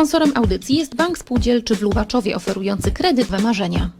Sponsorem audycji jest Bank Spółdzielczy w Luwaczowie oferujący kredyt we marzenia.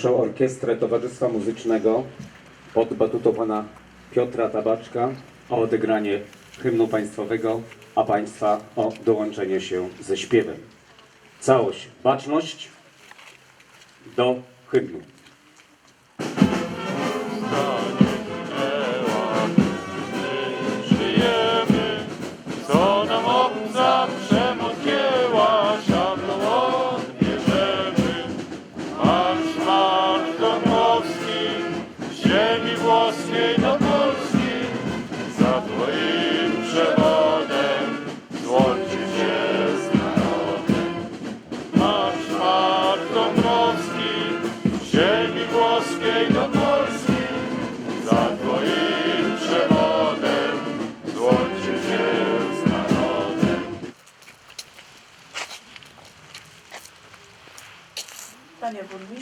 Proszę orkiestrę Towarzystwa Muzycznego pod batutą pana Piotra Tabaczka o odegranie hymnu państwowego, a państwa o dołączenie się ze śpiewem. Całość, baczność do hymnu.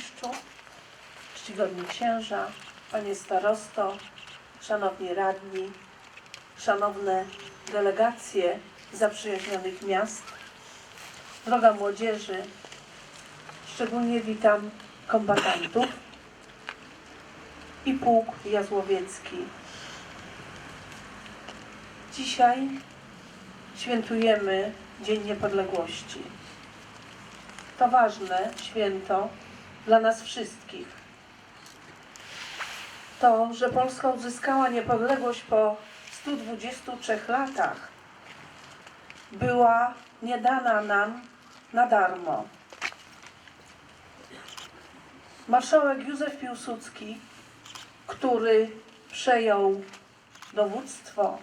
Burmistrzu, czcigodni księża, Panie Starosto, Szanowni Radni, Szanowne delegacje zaprzyjaźnionych miast, droga młodzieży, szczególnie witam kombatantów i pułk jazłowiecki. Dzisiaj świętujemy Dzień Niepodległości. To ważne święto dla nas wszystkich. To, że Polska uzyskała niepodległość po 123 latach, była nie dana nam na darmo. Marszałek Józef Piłsudski, który przejął dowództwo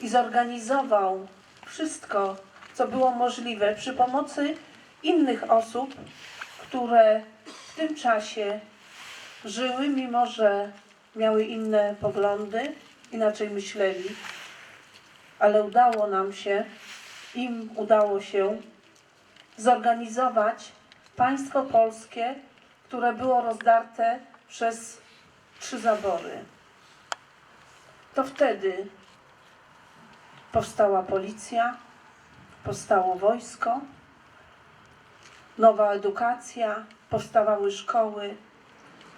i zorganizował wszystko, co było możliwe przy pomocy innych osób, które w tym czasie żyły, mimo że miały inne poglądy, inaczej myśleli, ale udało nam się, im udało się zorganizować państwo polskie, które było rozdarte przez trzy zabory. To wtedy powstała policja, powstało wojsko, nowa edukacja, powstawały szkoły.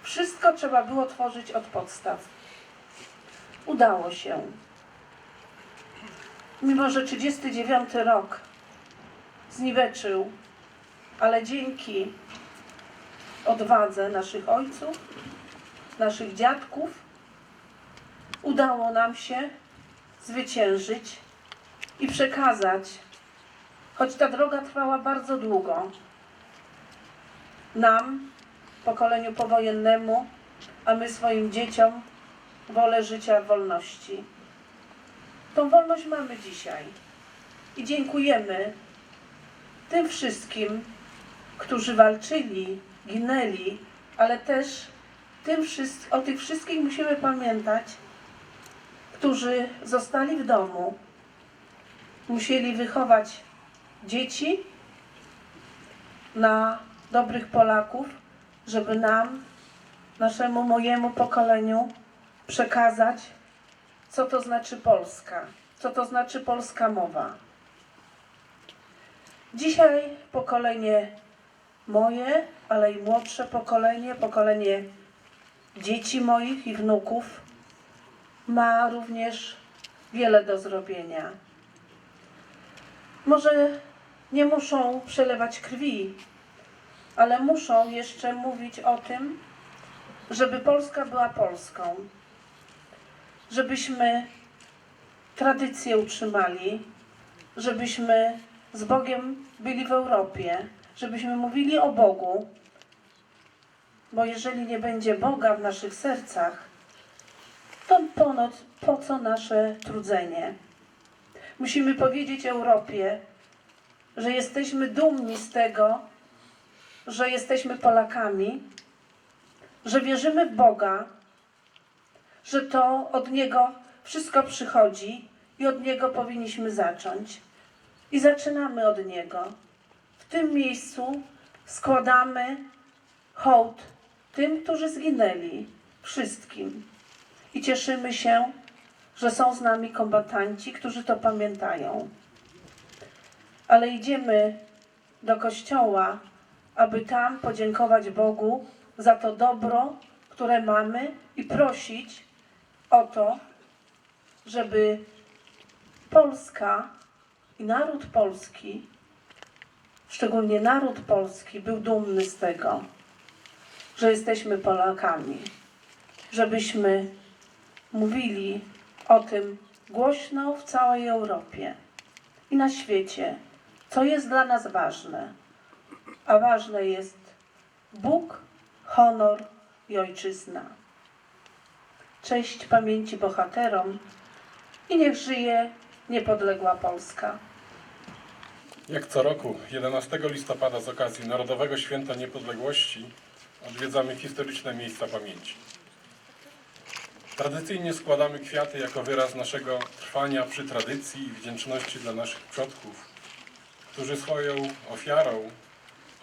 Wszystko trzeba było tworzyć od podstaw. Udało się. Mimo, że 39 rok zniweczył, ale dzięki odwadze naszych ojców, naszych dziadków, udało nam się zwyciężyć i przekazać, choć ta droga trwała bardzo długo, nam, pokoleniu powojennemu, a my swoim dzieciom wolę życia wolności. Tą wolność mamy dzisiaj i dziękujemy tym wszystkim, którzy walczyli, ginęli, ale też tym o tych wszystkich musimy pamiętać, którzy zostali w domu, musieli wychować dzieci na dobrych Polaków, żeby nam, naszemu mojemu pokoleniu przekazać, co to znaczy Polska, co to znaczy polska mowa. Dzisiaj pokolenie moje, ale i młodsze pokolenie, pokolenie dzieci moich i wnuków ma również wiele do zrobienia. Może nie muszą przelewać krwi, ale muszą jeszcze mówić o tym, żeby Polska była Polską, żebyśmy tradycję utrzymali, żebyśmy z Bogiem byli w Europie, żebyśmy mówili o Bogu, bo jeżeli nie będzie Boga w naszych sercach, to ponoć po co nasze trudzenie? Musimy powiedzieć Europie, że jesteśmy dumni z tego, że jesteśmy Polakami, że wierzymy w Boga, że to od Niego wszystko przychodzi i od Niego powinniśmy zacząć. I zaczynamy od Niego. W tym miejscu składamy hołd tym, którzy zginęli, wszystkim. I cieszymy się, że są z nami kombatanci, którzy to pamiętają. Ale idziemy do kościoła, aby tam podziękować Bogu za to dobro, które mamy i prosić o to, żeby Polska i naród polski, szczególnie naród polski, był dumny z tego, że jesteśmy Polakami, żebyśmy mówili o tym głośno w całej Europie i na świecie, co jest dla nas ważne. A ważne jest Bóg, honor i ojczyzna. Cześć pamięci bohaterom i niech żyje niepodległa Polska. Jak co roku, 11 listopada z okazji Narodowego Święta Niepodległości odwiedzamy historyczne miejsca pamięci. Tradycyjnie składamy kwiaty jako wyraz naszego trwania przy tradycji i wdzięczności dla naszych przodków, którzy swoją ofiarą,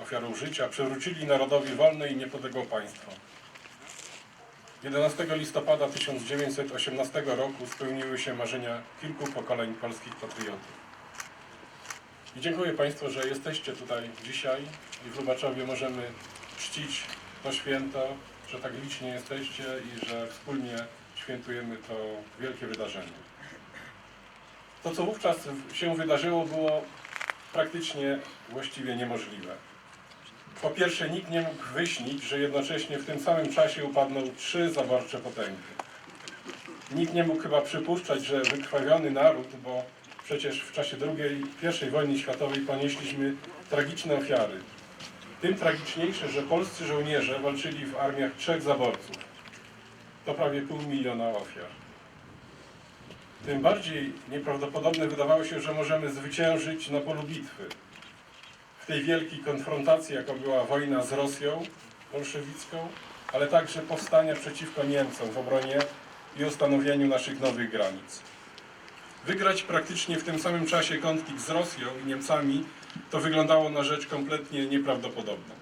ofiarą życia, przywrócili narodowi wolne i niepodległe państwo. 11 listopada 1918 roku spełniły się marzenia kilku pokoleń polskich patriotów. I dziękuję Państwu, że jesteście tutaj dzisiaj i w Lubaczowie możemy czcić to święto, że tak licznie jesteście i że wspólnie świętujemy to wielkie wydarzenie. To, co wówczas się wydarzyło, było praktycznie właściwie niemożliwe. Po pierwsze, nikt nie mógł wyśnić, że jednocześnie w tym samym czasie upadną trzy zaborcze potęgi. Nikt nie mógł chyba przypuszczać, że wykrwawiony naród, bo przecież w czasie II, I wojny światowej ponieśliśmy tragiczne ofiary. Tym tragiczniejsze, że polscy żołnierze walczyli w armiach trzech zaborców. To prawie pół miliona ofiar. Tym bardziej nieprawdopodobne wydawało się, że możemy zwyciężyć na polu bitwy. Tej wielkiej konfrontacji, jaką była wojna z Rosją bolszewicką, ale także powstania przeciwko Niemcom w obronie i ustanowieniu naszych nowych granic. Wygrać praktycznie w tym samym czasie konflikt z Rosją i Niemcami to wyglądało na rzecz kompletnie nieprawdopodobną.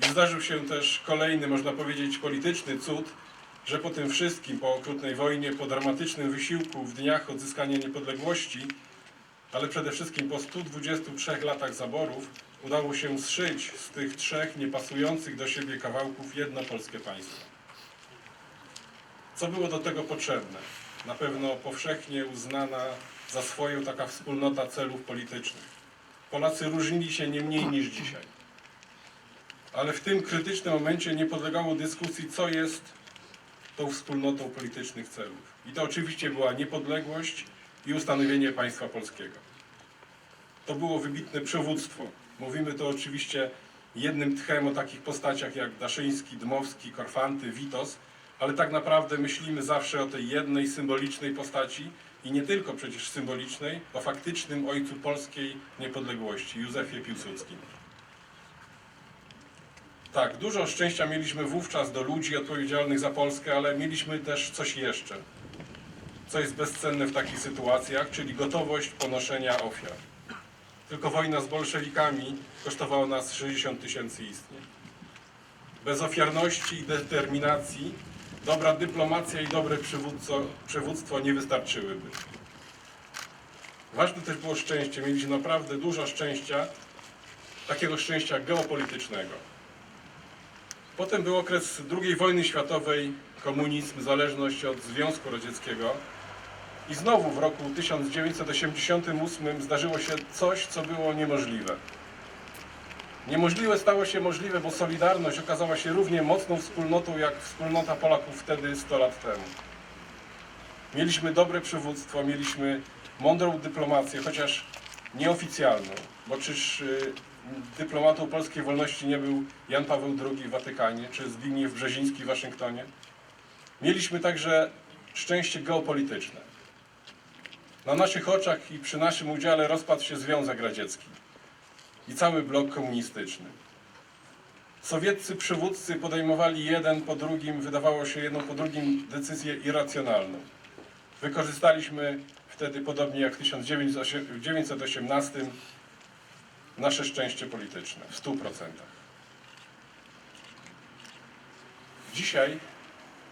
I zdarzył się też kolejny, można powiedzieć, polityczny cud, że po tym wszystkim, po okrutnej wojnie, po dramatycznym wysiłku w dniach odzyskania niepodległości, ale przede wszystkim po 123 latach zaborów, udało się zszyć z tych trzech niepasujących do siebie kawałków jedno polskie państwo. Co było do tego potrzebne? Na pewno powszechnie uznana za swoją taka wspólnota celów politycznych. Polacy różnili się nie mniej niż dzisiaj. Ale w tym krytycznym momencie nie podlegało dyskusji, co jest tą wspólnotą politycznych celów. I to oczywiście była niepodległość i ustanowienie państwa polskiego. To było wybitne przywództwo. Mówimy to oczywiście jednym tchem o takich postaciach jak Daszyński, Dmowski, Korfanty, Witos, ale tak naprawdę myślimy zawsze o tej jednej symbolicznej postaci i nie tylko przecież symbolicznej, o faktycznym ojcu polskiej niepodległości, Józefie Piłsudskim. Tak, dużo szczęścia mieliśmy wówczas do ludzi odpowiedzialnych za Polskę, ale mieliśmy też coś jeszcze, co jest bezcenne w takich sytuacjach, czyli gotowość ponoszenia ofiar. Tylko wojna z bolszewikami kosztowała nas 60 tysięcy istnień. Bez ofiarności i determinacji dobra dyplomacja i dobre przywództwo nie wystarczyłyby. Ważne też było szczęście. Mieliśmy naprawdę dużo szczęścia, takiego szczęścia geopolitycznego. Potem był okres II wojny światowej, komunizm, zależność od Związku Radzieckiego. I znowu w roku 1988 zdarzyło się coś, co było niemożliwe. Niemożliwe stało się możliwe, bo Solidarność okazała się równie mocną wspólnotą, jak wspólnota Polaków wtedy 100 lat temu. Mieliśmy dobre przywództwo, mieliśmy mądrą dyplomację, chociaż nieoficjalną, bo czyż y, dyplomatą polskiej wolności nie był Jan Paweł II w Watykanie, czy Zbigniew Brzeziński w Waszyngtonie? Mieliśmy także szczęście geopolityczne. Na naszych oczach i przy naszym udziale rozpadł się Związek Radziecki i cały blok komunistyczny. Sowieccy przywódcy podejmowali jeden po drugim, wydawało się jedną po drugim decyzję irracjonalną. Wykorzystaliśmy wtedy, podobnie jak w 1918, nasze szczęście polityczne w 100%. Dzisiaj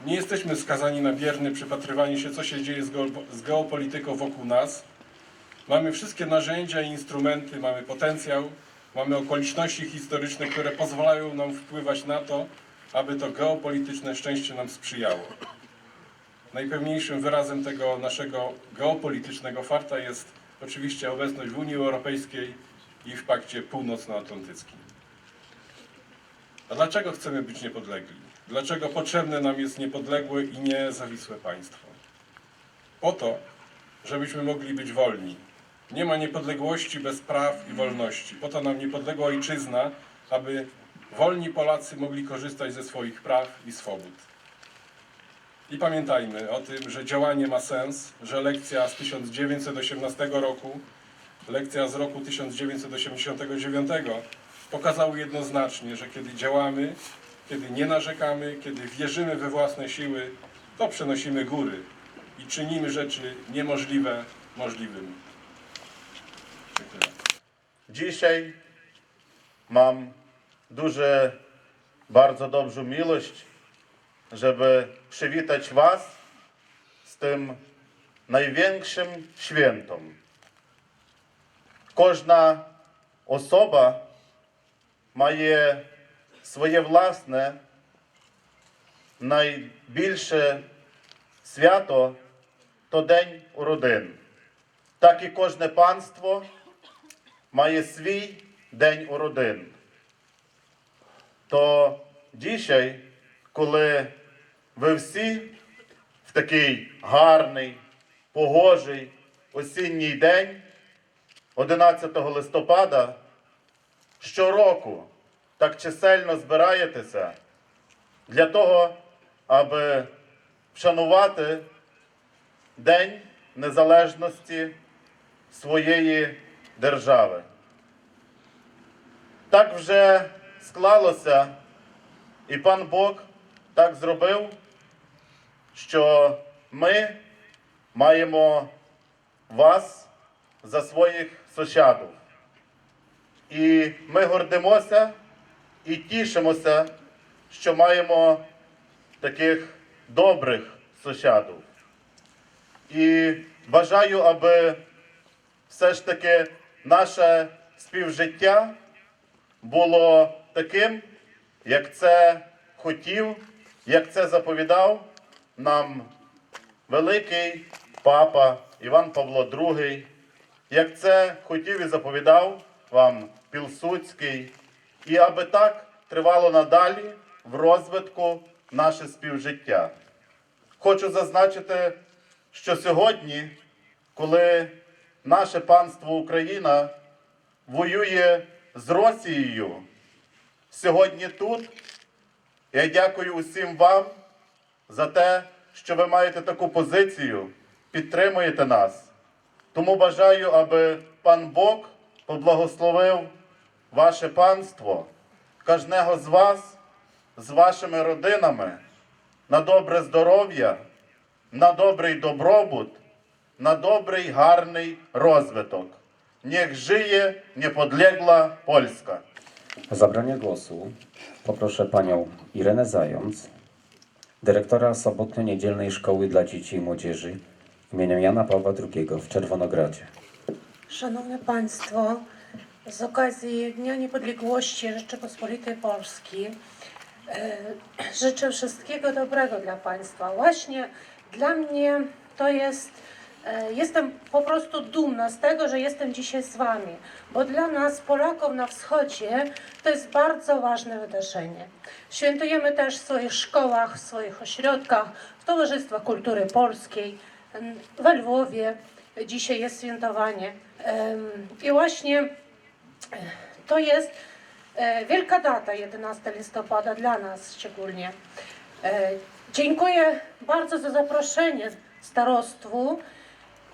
nie jesteśmy skazani na bierne przypatrywanie się, co się dzieje z, geo- z geopolityką wokół nas. Mamy wszystkie narzędzia i instrumenty, mamy potencjał, mamy okoliczności historyczne, które pozwalają nam wpływać na to, aby to geopolityczne szczęście nam sprzyjało. Najpełniejszym wyrazem tego naszego geopolitycznego farta jest oczywiście obecność w Unii Europejskiej i w Pakcie Północnoatlantyckim. A dlaczego chcemy być niepodlegli? Dlaczego potrzebne nam jest niepodległe i niezawisłe państwo? Po to, żebyśmy mogli być wolni. Nie ma niepodległości bez praw i wolności. Po to nam niepodległa ojczyzna, aby wolni Polacy mogli korzystać ze swoich praw i swobód. I pamiętajmy o tym, że działanie ma sens, że lekcja z 1918 roku, lekcja z roku 1989 pokazały jednoznacznie, że kiedy działamy, kiedy nie narzekamy, kiedy wierzymy we własne siły, to przenosimy góry i czynimy rzeczy niemożliwe możliwymi. Dziękuję. Dzisiaj mam duże, bardzo dobrą miłość, żeby przywitać Was z tym największym świętom. Każda osoba ma je. Своє власне найбільше свято то День уродин. Так і кожне панство має свій день уродин. То dzisiaj, коли ви всі в такий гарний, погожий осінній день, 11 листопада, щороку так чисельно збираєтеся для того, аби вшанувати День Незалежності своєї держави. Так вже склалося, і пан Бог так зробив, що ми маємо вас за своїх сусідів. І ми гордимося і тішимося, що маємо таких добрих сусідів. І бажаю, аби все ж таки наше співжиття було таким, як це хотів, як це заповідав нам великий папа Іван Павло II, як це хотів і заповідав вам Пілсудський, і аби так тривало надалі в розвитку наше співжиття. Хочу зазначити, що сьогодні, коли наше панство Україна воює з Росією, сьогодні тут я дякую усім вам за те, що ви маєте таку позицію, підтримуєте нас. Тому бажаю, аби пан Бог поблагословив ваше панство, кожного з вас, з вашими родинами, на добре здоров'я, на добрий добробут, на добрий гарний розвиток. Niech żyje niepodległa Polska. O zabranie głosu poproszę panią Irenę Zając, dyrektora Sobotnio-Niedzielnej Szkoły dla Dzieci i Młodzieży imienia Jana Pawła II w Czerwonogradzie. Szanowne Państwo, z okazji Dnia Niepodległości Rzeczypospolitej Polskiej e, życzę wszystkiego dobrego dla Państwa. Właśnie dla mnie to jest, e, jestem po prostu dumna z tego, że jestem dzisiaj z Wami, bo dla nas, Polaków na wschodzie, to jest bardzo ważne wydarzenie. Świętujemy też w swoich szkołach, w swoich ośrodkach, w Towarzystwach Kultury Polskiej, we Lwowie. Dzisiaj jest świętowanie. I właśnie to jest e, wielka data, 11 listopada, dla nas szczególnie. E, Dziękuję bardzo za zaproszenie starostwu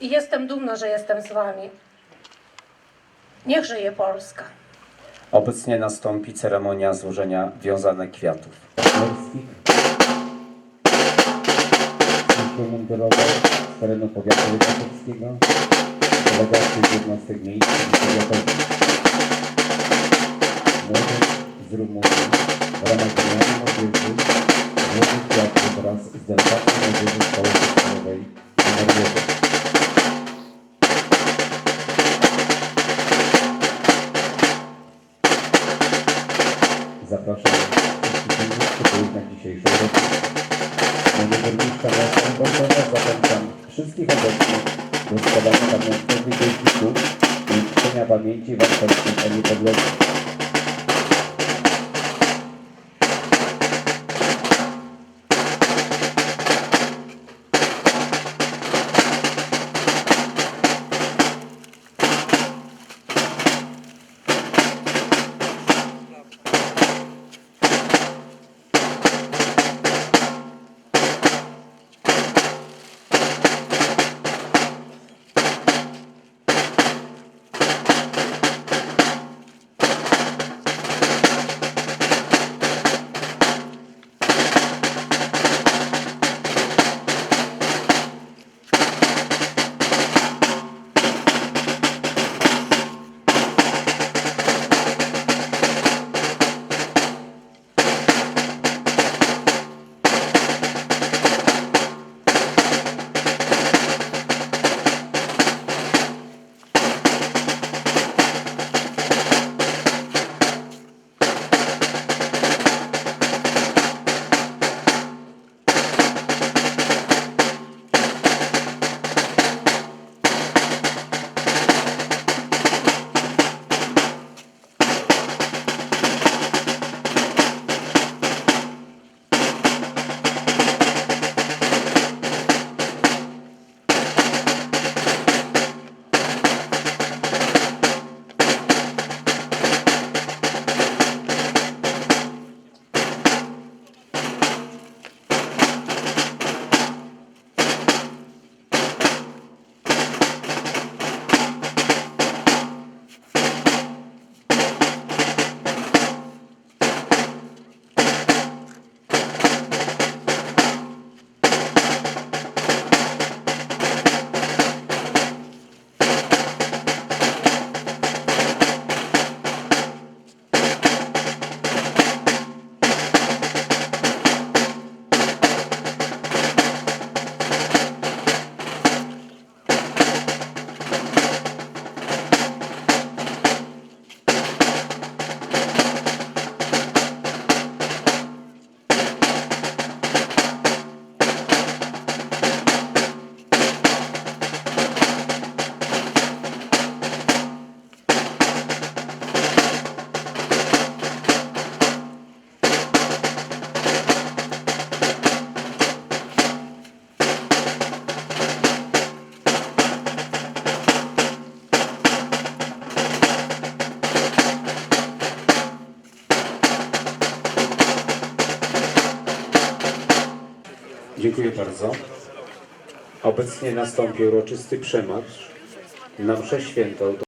i jestem dumna, że jestem z Wami. Niech żyje Polska. Obecnie nastąpi ceremonia złożenia wiązanek kwiatów. Mundurowe z terenu powiatu lubelskiego, delegacji z jednostek miejskich i powiatowych. Młodych z Rumunii w ramach Dnia Młodzieży złożył kwiaty wraz z delegacją Młodzieży Szkoły Podstawowej nr 1. Zapraszam wszystkich innych na dzisiejszą rozmowę. Moje burmistrza miasta Gorzowa zachęcam wszystkich obecnych do składania pamiątkowych dziecików i czczenia pamięci warszawskiej o niepodległości. Obecnie nastąpi uroczysty przemarsz na mszę świętą.